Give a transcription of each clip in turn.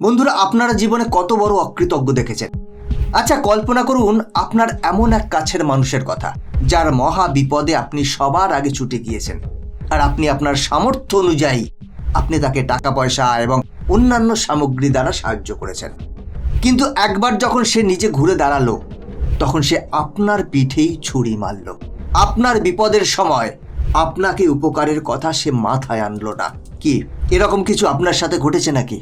বন্ধুরা, আপনারা জীবনে কত বড় অকৃতজ্ঞ দেখেছেন? আচ্ছা কল্পনা করুন, আপনার এমন এক কাছের মানুষের কথা, যার মহা বিপদে আপনি সবার আগে ছুটে গিয়েছেন। আর আপনি আপনার সামর্থ্য অনুযায়ী আপনি তাকে টাকা, পয়সা এবং অন্যান্য সামগ্রী দ্বারা সাহায্য করেছেন। কিন্তু একবার যখন সে নিজে ঘুরে দাঁড়াল, তখন সে আপনার পিঠেই ছুরি মারল। আপনার বিপদের সময় আপনাকে উপকারের কথা সে মাথায় আনলো না। কি, এরকম কিছু আপনার সাথে ঘটেছে নাকি?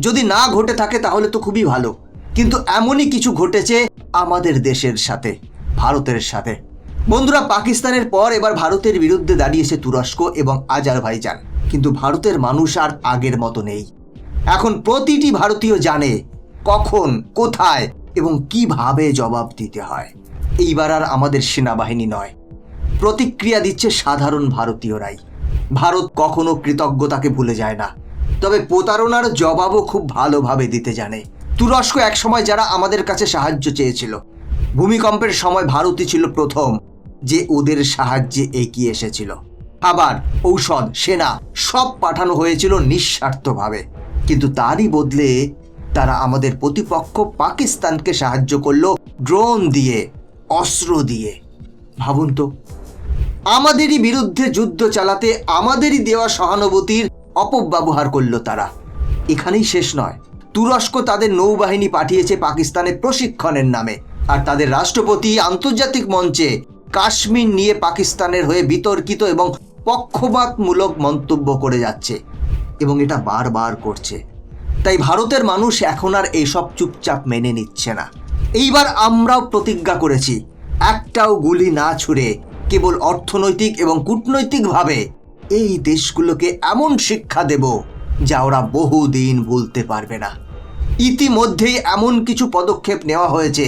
যদি না ঘটে থাকে তাহলে তো খুবই ভালো। কিন্তু এমনই কিছু ঘটেছে আমাদের দেশের সাথে, ভারতের সাথে। বন্ধুরা, পাকিস্তানের পর এবার ভারতের বিরুদ্ধে দাঁড়িয়েছে তুরস্ক এবং আজারবাইজান। কিন্তু ভারতের মানুষ আর আগের মতো নেই। এখন প্রতিটি ভারতীয় জানে কখন, কোথায় এবং কীভাবে জবাব দিতে হয়। এইবার আর আমাদের সেনাবাহিনী নয়। প্রতিক্রিয়া দিচ্ছে সাধারণ ভারতীয়রাই। ভারত কখনো কৃতজ্ঞতাকে ভুলে যায় না। তবে প্রতারণার জবাবও খুব ভালোভাবে দিতে জানে। তুরস্ক একসময় যারা আমাদের কাছে সাহায্য চেয়েছিল। ভূমিকম্পের সময় ভারতই ছিল প্রথম যে ওদের সাহায্যে এগিয়ে এসেছিল। আবার ঔষধ, সেনা সব পাঠানো হয়েছিল নিঃস্বার্থভাবে। কিন্তু তারই বদলে তারা আমাদের প্রতিপক্ষ পাকিস্তানকে সাহায্য করল ড্রোন দিয়ে, অস্ত্র দিয়ে। ভাবুন তো, আমাদেরই বিরুদ্ধে যুদ্ধ চালাতে, আমাদেরই দেওয়া সহানুভূতির অপব্যবহার করল তারা। এখানেই শেষ নয়। তুরস্ক তাদের নৌবাহিনী পাঠিয়েছে পাকিস্তানে প্রশিক্ষণের নামে। আর তাদের রাষ্ট্রপতি আন্তর্জাতিক মঞ্চে কাশ্মীর নিয়ে পাকিস্তানের হয়ে বিতর্কিত এবং পক্ষপাতমূলক মন্তব্য করে যাচ্ছে। এবং এটা বারবার করছে। তাই ভারতের মানুষ এখন আর এইসব চুপচাপ মেনে নিচ্ছে না। এইবার আমরাও প্রতিজ্ঞা করেছি, একটাও গুলি না ছুড়ে কেবল অর্থনৈতিক এবং কূটনৈতিকভাবে এই দেশগুলোকে এমন শিক্ষা দেব যা ওরা বহুদিন ভুলতে পারবে না। ইতিমধ্যেই এমন কিছু পদক্ষেপ নেওয়া হয়েছে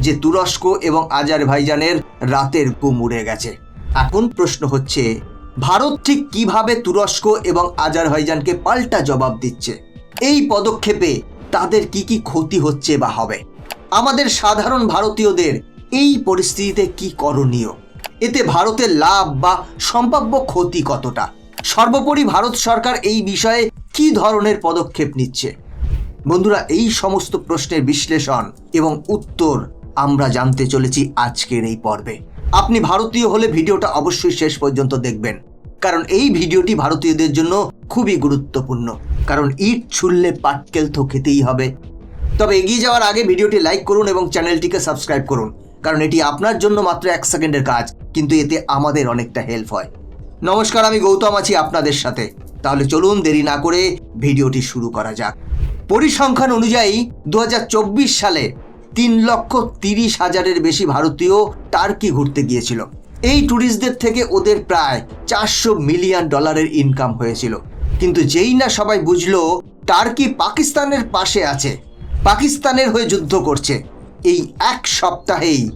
যে তুরস্ক এবং আজারভাইজানের রাতের ঘুম উড়ে গেছে। এখন প্রশ্ন হচ্ছে, ভারত ঠিক কীভাবে তুরস্ক এবং আজারভাইজানকে পাল্টা জবাব দিচ্ছে? এই পদক্ষেপে তাদের কি কি ক্ষতি হচ্ছে বা হবে? আমাদের সাধারণ ভারতীয়দের এই পরিস্থিতিতে কি করণীয়? এতে ভারতের লাভ বা সম্ভাব্য ক্ষতি কতটা? সর্বোপরি ভারত সরকার এই বিষয়ে কি ধরনের পদক্ষেপ নিচ্ছে? বন্ধুরা, এই সমস্ত প্রশ্নের বিশ্লেষণ এবং উত্তর আমরা জানতে চলেছি আজকের এই পর্বে। আপনি ভারতীয় হলে ভিডিওটা অবশ্যই শেষ পর্যন্ত দেখবেন। কারণ এই ভিডিওটি ভারতীয়দের জন্য খুবই গুরুত্বপূর্ণ। কারণ ইট ছুললে পাটকেল তো খেতেই হবে। তবে এগিয়ে যাওয়ার আগে ভিডিওটি লাইক করুন এবং চ্যানেলটিকে সাবস্ক্রাইব করুন। কারণ এটি আপনার জন্য মাত্র এক সেকেন্ডের কাজ, কিন্তু এতে আমাদের অনেকটা হেল্প হয়। নমস্কার, আমি গৌতম আছি আপনাদের সাথে। তাহলে চলুন দেরি না করে ভিডিওটি শুরু করা যাক। পরিসংখ্যান অনুযায়ী দু হাজার চব্বিশ সালে তিন লক্ষ তিরিশ হাজারের বেশি ভারতীয় টার্কি ঘুরতে গিয়েছিল। এই ট্যুরিস্টদের থেকে ওদের প্রায় চারশো মিলিয়ন ডলারের ইনকাম হয়েছিল। কিন্তু যেই না সবাই বুঝলো, টার্কি পাকিস্তানের পাশে আছে। পাকিস্তানের হয়ে যুদ্ধ করছে। এই এক সপ্তাহেই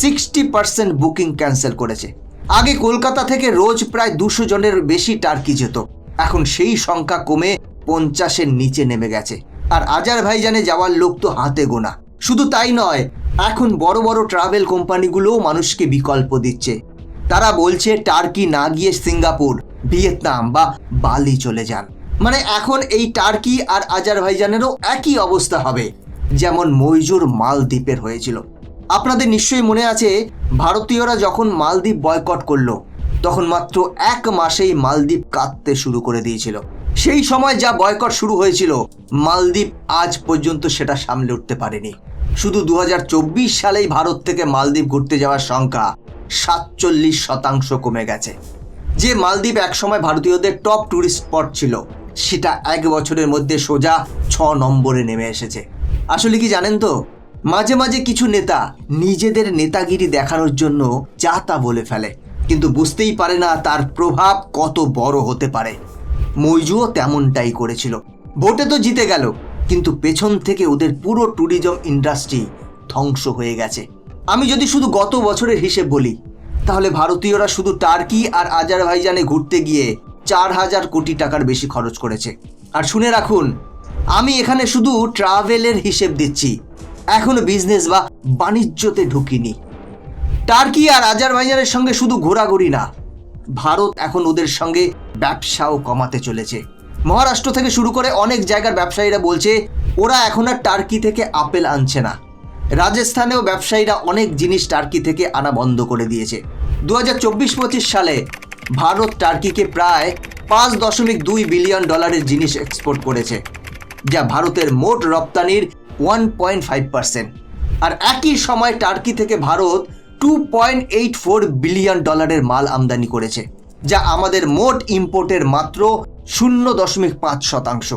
সিক্সটি পার্সেন্ট বুকিং ক্যান্সেল করেছে। আগে কলকাতা থেকে রোজ প্রায় দুশো জনের বেশি টার্কি যেত। এখন সেই সংখ্যা কমে পঞ্চাশের নিচে নেমে গেছে। আর আজার আজারভাইজানে যাওয়ার লোক তো হাতে গোনা। শুধু তাই নয়, এখন বড় বড় ট্রাভেল কোম্পানিগুলোও মানুষকে বিকল্প দিচ্ছে। তারা বলছে টার্কি না গিয়ে সিঙ্গাপুর, ভিয়েতনাম বা বালি চলে যান। মানে এখন এই টার্কি আর আজারভাইজানেরও একই অবস্থা হবে। যেমন মইজুর মালদ্বীপের হয়েছিল। আপনাদের নিশ্চয়ই মনে আছে, ভারতীয়রা যখন মালদ্বীপ বয়কট করল, তখন মাত্র এক মাসেই মালদ্বীপ কাঁদতে শুরু করে দিয়েছিল। সেই সময় যা বয়কট শুরু হয়েছিল, মালদ্বীপ আজ পর্যন্ত সেটা সামলে উঠতে পারেনি। শুধু দু হাজার চব্বিশ সালেই ভারত থেকে মালদ্বীপ ঘুরতে যাওয়ার সংখ্যা সাতচল্লিশ শতাংশ কমে গেছে। যে মালদ্বীপ একসময় ভারতীয়দের টপ ট্যুরিস্ট স্পট ছিল, সেটা এক বছরের মধ্যে সোজা ছ নম্বরে নেমে এসেছে। আসলে কি জানেন তো? মাঝে মাঝে কিছু নেতা নিজেদের নেতাগিরি দেখানোর জন্য যা তা বলে ফেলে। কিন্তু বুঝতেই পারে না তার প্রভাব কত বড় হতে পারে। মৈজুও তেমনটাই করেছিল। ভোটে তো জিতে গেল, কিন্তু পেছন থেকে ওদের পুরো ট্যুরিজম ইন্ডাস্ট্রি ধ্বংস হয়ে গেছে। আমি যদি শুধু গত বছরের হিসেব বলি, তাহলে ভারতীয়রা শুধু টার্কি আর আজারভাইজানে ঘুরতে গিয়ে চার হাজার কোটি টাকার বেশি খরচ করেছে। আর শুনে রাখুন আমি এখানে শুধু ট্রাভেলের হিসেব দিচ্ছি। এখনও বিজনেস বা বাণিজ্যতে ঢুকিনি। টার্কি আর আজারবাইজানের সঙ্গে শুধু ঘোরাঘুরি না, ভারত এখন ওদের সঙ্গে ব্যবসাও কমাতে চলেছে। মহারাষ্ট্র থেকে শুরু করে অনেক জায়গার ব্যবসায়ীরা বলছে, ওরা এখন আর টার্কি থেকে আপেল আনছে না। রাজস্থানেও ব্যবসায়ীরা অনেক জিনিস টার্কি থেকে আনা বন্ধ করে দিয়েছে। দু হাজার চব্বিশ পঁচিশ সালে ভারত টার্কিকে প্রায় পাঁচ দশমিক দুই বিলিয়ন ডলারের জিনিস এক্সপোর্ট করেছে। যা ভারতের মোট রপ্তানির ওয়ান পয়েন্ট ফাইভ পার্সেন্ট আর একই সময় টার্কি থেকে Bharat two point eight four billion ডলারের মাল আমদানি করেছে, যা আমাদের মোট ইম্পোর্টের মাত্র শূন্য দশমিক পাঁচ শতাংশ।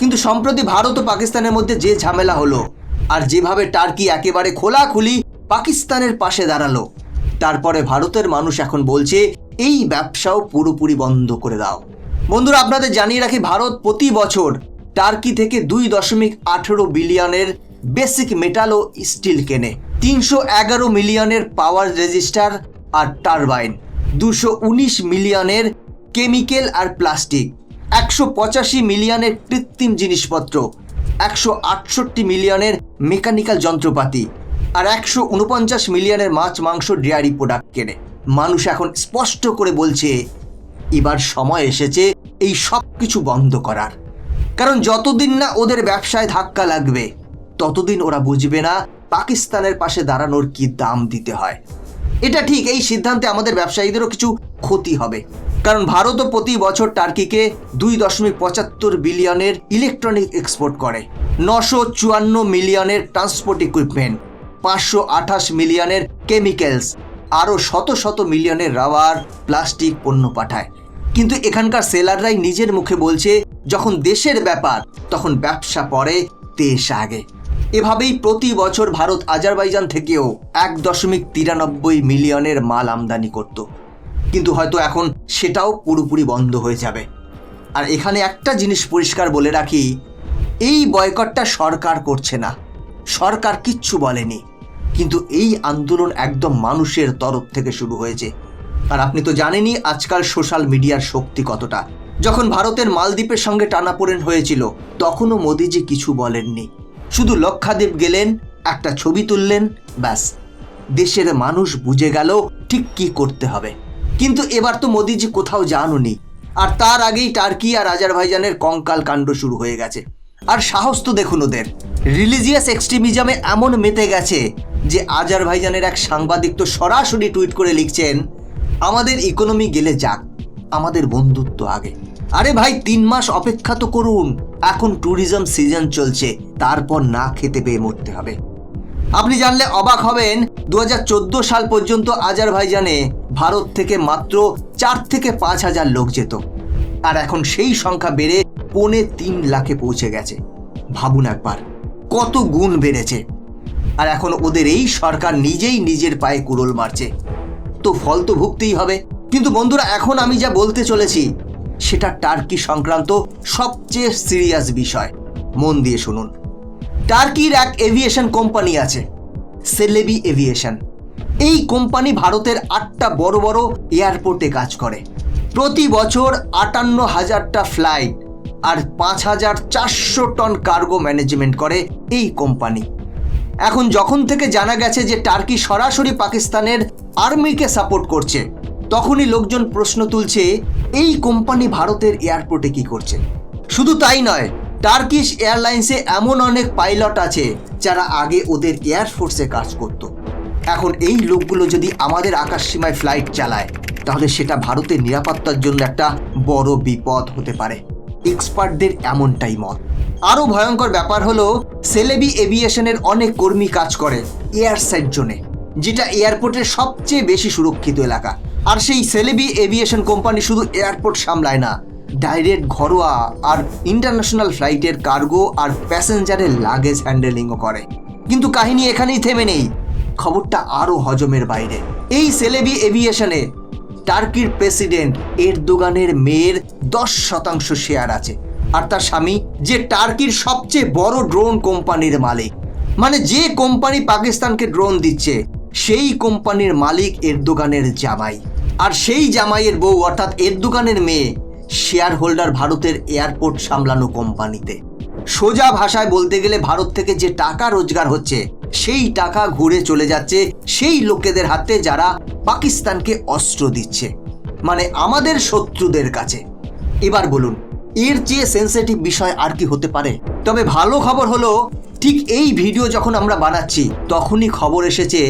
কিন্তু সম্প্রতি ভারত ও পাকিস্তানের মধ্যে যে ঝামেলা হলো, আর যেভাবে টার্কি একেবারে খোলাখুলি পাকিস্তানের পাশে দাঁড়াল, তারপরে ভারতের মানুষ এখন বলছে, এই ব্যবসাও পুরোপুরি বন্ধ করে দাও। বন্ধুরা, আপনাদের জানিয়ে রাখি, ভারত প্রতি বছর টার্কি থেকে দুই দশমিক আঠেরো বিলিয়নের বেসিক মেটাল ও স্টিল কেনে, তিনশো এগারো মিলিয়নের পাওয়ার রেজিস্টার আর টারবাইন, দুশো উনিশ মিলিয়নের কেমিক্যাল আর প্লাস্টিক, একশো পঁচাশি মিলিয়নের কৃত্রিম জিনিসপত্র, একশো আটষট্টি মিলিয়নের মেকানিক্যাল যন্ত্রপাতি আর একশো উনপঞ্চাশ মিলিয়নের মাছ, মাংস, ডেয়ারি প্রোডাক্ট কেনে। মানুষ এখন স্পষ্ট করে বলছে, এবার সময় এসেছে এই সব কিছু বন্ধ করার। কারণ যতদিন না ওদের ব্যবসায় ধাক্কা লাগবে, ততদিন ওরা বুঝবে না পাকিস্তানের পাশে দাঁড়ানোর কি দাম দিতে হয়। এটা ঠিক, এই সিদ্ধান্তে আমাদের ব্যবসায়ীদেরও কিছু ক্ষতি হবে। কারণ ভারতও প্রতি বছর টার্কিকে দুই দশমিক পঁচাত্তর বিলিয়নের ইলেকট্রনিক এক্সপোর্ট করে, নশো চুয়ান্ন মিলিয়নের ট্রান্সপোর্ট ইকুইপমেন্ট পাঁচশো আঠাশ মিলিয়নের কেমিক্যালস আরও শত শত মিলিয়নের রাবার প্লাস্টিক পণ্য পাঠায়। কিন্তু এখানকার সেলাররাই নিজের মুখে বলছে যখন দেশের ব্যাপার, তখন ব্যবসা পরে দেশ আগে। এভাবেই প্রতি বছর ভারত আজারবাইজান থেকেও এক দশমিক তিরানব্বই মিলিয়নের মাল আমদানি করত। কিন্তু হয়তো এখন সেটাও পুরোপুরি বন্ধ হয়ে যাবে। আর এখানে একটা জিনিস পরিষ্কার বলে রাখি, এই বয়কটটা সরকার করছে না। সরকার কিচ্ছু বলেনি। কিন্তু এই আন্দোলন একদম মানুষের তরফ থেকে শুরু হয়েছে। আর আপনি তো জানেনই আজকাল সোশ্যাল মিডিয়ার শক্তি কতটা। যখন ভারতের মালদ্বীপের সঙ্গে টানাপোড়েন হয়েছিল, তখনও মোদিজি কিছু বলেননি। শুধু লক্ষাদ্বীপ গেলেন, একটা ছবি তুললেন, ব্যাস। দেশের মানুষ বুঝে গেল ঠিক কি করতে হবে। কিন্তু এবার তো মোদিজি কোথাও যাননি, আর তার আগেই টার্কি আর আজারভাইজানের কঙ্কাল কাণ্ড শুরু হয়ে গেছে। আর সাহস তো দেখুন ওদের। রিলিজিয়াস এক্সট্রিমিজমে এমন মেতে গেছে যে আজারভাইজানের এক সাংবাদিক তো সরাসরি টুইট করে লিখছেন, আমাদের ইকোনমি গেলে যাক। আমাদের বন্ধুত্ব আগে। আরে ভাই, তিন মাস অপেক্ষা তো করুন। এখন ট্যুরিজম সিজন চলছে, তারপর না খেতে পেয়ে মরতে হবে। আপনি জানলে অবাক হবেন দু হাজার চোদ্দ সাল পর্যন্ত আজারভাইজানে ভারত থেকে মাত্র চার থেকে পাঁচ হাজার লোক যেত। আর এখন সেই সংখ্যা বেড়ে পৌনে তিন লাখে পৌঁছে গেছে। ভাবুন একবার, কত গুণ বেড়েছে। আর এখন ওদের এই সরকার নিজেই নিজের পায়ে কুড়োল মারছে। তো ফল তো ভুগতেই হবে। কিন্তু বন্ধুরা, এখন আমি যা বলতে চলেছি, সেটা টার্কি সংক্রান্ত সবচেয়ে সিরিয়াস বিষয়। মন দিয়ে শুনুন। টার্কির এক এভিয়েশন কোম্পানি আছে, সেলেবি এভিয়েশন। এই কোম্পানি ভারতের আটটা বড় বড় এয়ারপোর্টে কাজ করে। প্রতি বছর আটান্ন হাজারটা ফ্লাইট আর পাঁচ হাজার চারশো টন কার্গো ম্যানেজমেন্ট করে এই কোম্পানি। এখন যখন থেকে জানা গেছে যে টার্কি সরাসরি পাকিস্তানের আর্মিকে সাপোর্ট করছে তখনই লোকজন প্রশ্ন তুলছে, এই কোম্পানি ভারতের এয়ারপোর্টে কি করছে? শুধু তাই নয়, টার্কিশ এয়ারলাইন্সে এমন অনেক পাইলট আছে যারা আগে ওদের এয়ারফোর্সে কাজ করত। এখন এই লোকগুলো যদি আমাদের আকাশসীমায় ফ্লাইট চালায়, তাহলে সেটা ভারতের নিরাপত্তার জন্য একটা বড় বিপদ হতে পারে। এক্সপার্টদের এমনটাই মত। আরও ভয়ঙ্কর ব্যাপার হলো, সেলেবি এভিয়েশনের অনেক কর্মী কাজ করে এয়ার সাইড জোনে, যেটা এয়ারপোর্টের সবচেয়ে বেশি সুরক্ষিত এলাকা। আর সেই সেলেবি এভিয়েশন কোম্পানি শুধু এয়ারপোর্ট সামলায় না ডাইরেক্ট ঘরোয়া আর ইন্টারন্যাশনাল ফ্লাইটের কার্গো আর প্যাসেঞ্জারের লাগেজ হ্যান্ডেলিংও করে। কিন্তু কাহিনী এখানেই থেমে নেই। খবরটা আরও হজমের বাইরে। এই সেলেবি এভিয়েশনে টার্কির প্রেসিডেন্ট এরদোগানের মেয়ের দশ শতাংশ শেয়ার আছে। আর তার স্বামী, যে টার্কির সবচেয়ে বড় ড্রোন কোম্পানির মালিক। মানে যে কোম্পানি পাকিস্তানকে ড্রোন দিচ্ছে, সেই কোম্পানির মালিক এরদোগানের জামাই। আর সেই জামাইয়ের বউ অর্থাৎ এর দোকানের মেয়ে শেয়ার হোল্ডার ভারতের এয়ারপোর্ট সামলানো কোম্পানিতে। সোজা ভাষায় বলতে গেলে ভারত থেকে যে টাকা রোজগার হচ্ছে, সেই টাকা ঘুরে চলে যাচ্ছে সেই লোকেদের হাতে যারা পাকিস্তানকে অস্ত্র দিচ্ছে মানে আমাদের শত্রুদের কাছে। এবার বলুন, এর চেয়ে সেন্সিটিভ বিষয় আর কি হতে পারে? তবে ভালো খবর হলো, ঠিক এই ভিডিও যখন আমরা বানাচ্ছি, তখনই খবর এসেছে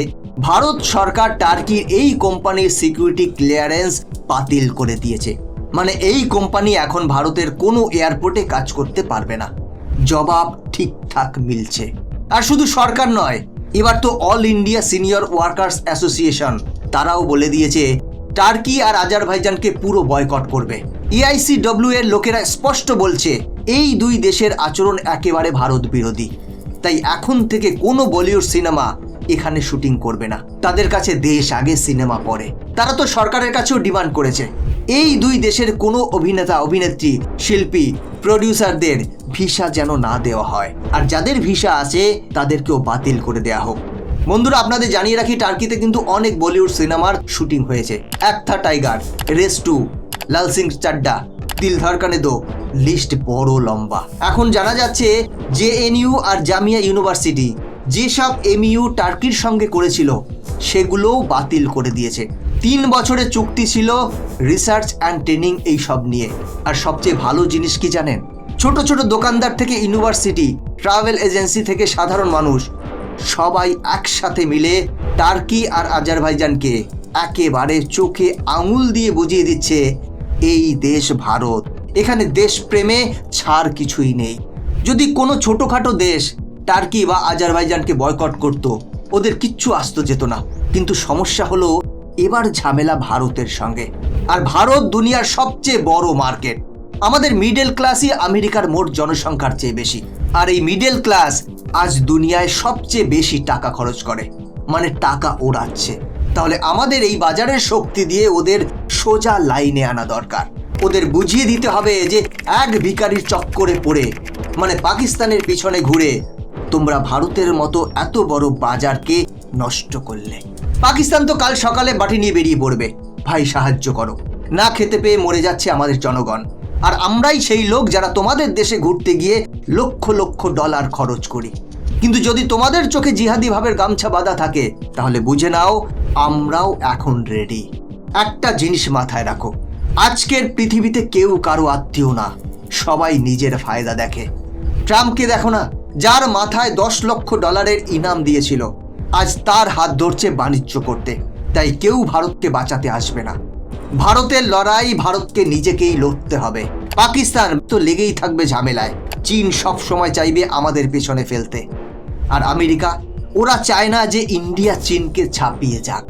ভারত সরকার টার্কির এই কোম্পানির সিকিউরিটি ক্লিয়ারেন্স বাতিল করে দিয়েছে। মানে এই কোম্পানি এখন ভারতের কোনো এয়ারপোর্টে কাজ করতে পারবে না। জবাব ঠিকঠাক মিলছে। আর শুধু সরকার নয়, এবার তো all India senior workers association, তারাও বলে দিয়েছে, টার্কি আর আজারভাইজানকে পুরো বয়কট করবে। ইআইসিডব্লিউ এর লোকেরা স্পষ্ট বলছে, এই দুই দেশের আচরণ একেবারে ভারত বিরোধী। তাই এখন থেকে কোনো বলিউড সিনেমা এখানে শুটিং করবে না। তাদের কাছে দেশ আগে সিনেমা পড়ে তারা তো সরকারের কাছেও ডিমান্ড করেছে। এই দুই দেশের কোনো অভিনেতা, অভিনেত্রী, শিল্পী, প্রডিউসারদের ভিসা যেন না দেওয়া হয়। আর যাদের ভিসা আছে, তাদেরকেও বাতিল করে দেওয়া হোক। বন্ধুরা, আপনাদের জানিয়ে রাখি, টার্কিতে কিন্তু অনেক বলিউড সিনেমার শুটিং হয়েছে। একথা Tiger, Race two Laal Singh Chaddha Dil Dhadakne Do, list বড় লম্বা। এখন জানা যাচ্ছে জেএনইউ আর জামিয়া ইউনিভার্সিটি যেসব এমইউ টার্কির সঙ্গে করেছিল, সেগুলোও বাতিল করে দিয়েছে। তিন বছরের চুক্তি ছিল রিসার্চ অ্যান্ড ট্রেনিং এই সব নিয়ে। আর সবচেয়ে ভালো জিনিস কি জানেন? ছোট ছোট দোকানদার থেকে ইউনিভার্সিটি, ট্রাভেল এজেন্সি থেকে সাধারণ মানুষ, সবাই একসাথে মিলে টার্কি আর আজারভাইজানকে একেবারে চোখে আঙুল দিয়ে বুঝিয়ে দিচ্ছে, এই দেশ ভারত। এখানে দেশপ্রেমে ছাড় কিছুই নেই। যদি কোনো ছোটোখাটো দেশ টার্কি বা আজারভাইজানকে বয়কট করত। ওদের কিচ্ছু আসতো যেত না। কিন্তু সমস্যা হলো, এবার ঝামেলা ভারতের সঙ্গে। আর ভারত দুনিয়ার সবচেয়ে বড় মার্কেট। আমাদের মিডল ক্লাসই আমেরিকার মোট জনসংখ্যার চেয়ে বেশি। আর এই মিডল ক্লাস আজ দুনিয়ায় সবচেয়ে বেশি টাকা খরচ করে। মানে টাকা ওড়াচ্ছে। তাহলে আমাদের এই বাজারের শক্তি দিয়ে ওদের সোজা লাইনে আনা দরকার। ওদের বুঝিয়ে দিতে হবে যে এক ভিকারির চক্করে পড়ে মানে পাকিস্তানের পিছনে ঘুরে তোমরা ভারতের মতো এত বড় বাজারকে নষ্ট করলে। পাকিস্তান তো কাল সকালে বাটি নিয়ে বেরিয়ে পড়বে। ভাই, সাহায্য করো। না খেতে পেয়ে মরে যাচ্ছে আমাদের জনগণ। আর আমরাই সেই লোক যারা তোমাদের দেশে ঘুরতে গিয়ে লক্ষ লক্ষ ডলার খরচ করি। কিন্তু যদি তোমাদের চোখে জিহাদি ভাবের গামছা বাঁধা থাকে, তাহলে বুঝে নাও, আমরাও এখন রেডি একটা জিনিস মাথায় রাখো। আজকের পৃথিবীতে কেউ কারও আত্মীয় না। সবাই নিজের ফায়দা দেখে। ট্রাম্পকে দেখো না। যার মাথায় দশ লক্ষ ডলারের ইনাম দিয়েছিল। আজ তার হাত ধরছে বাণিজ্য করতে। তাই কেউ ভারতকে বাঁচাতে আসবে না। ভারতের লড়াই ভারতকে নিজেকেই লড়তে হবে। পাকিস্তান তো লেগেই থাকবে ঝামেলায়। চীন সব সময় চাইবে আমাদের পেছনে ফেলতে। আর আমেরিকা, ওরা চায় না যে ইন্ডিয়া চীনকে ছাপিয়ে যাক।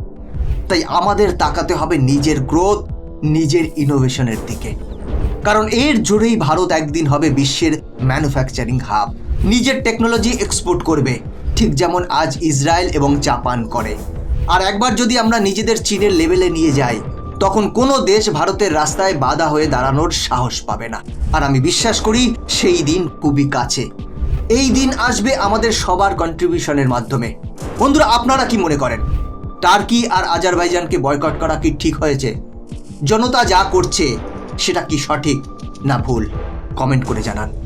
তাই আমাদের তাকাতে হবে নিজের গ্রোথ, নিজের ইনোভেশনের দিকে। কারণ এর জোরেই ভারত একদিন হবে বিশ্বের ম্যানুফ্যাকচারিং হাব নিজের টেকনোলজি এক্সপোর্ট করবে, ঠিক যেমন আজ ইসরায়েল এবং জাপান করে। আর একবার যদি আমরা নিজেদের চীনের লেভেলে নিয়ে যাই, তখন কোনো দেশ ভারতের রাস্তায় বাধা হয়ে দাঁড়ানোর সাহস পাবে না। আর আমি বিশ্বাস করি, সেই দিন খুবই কাছে। এই দিন আসবে আমাদের সবার কন্ট্রিবিউশনের মাধ্যমে। বন্ধুরা, আপনারা কি মনে করেন? টার্কি আর আজারবাইজানকে বয়কট করা কি ঠিক হয়েছে? জনতা যা করছে, সেটা কি সঠিক না ভুল? কমেন্ট করে জানান।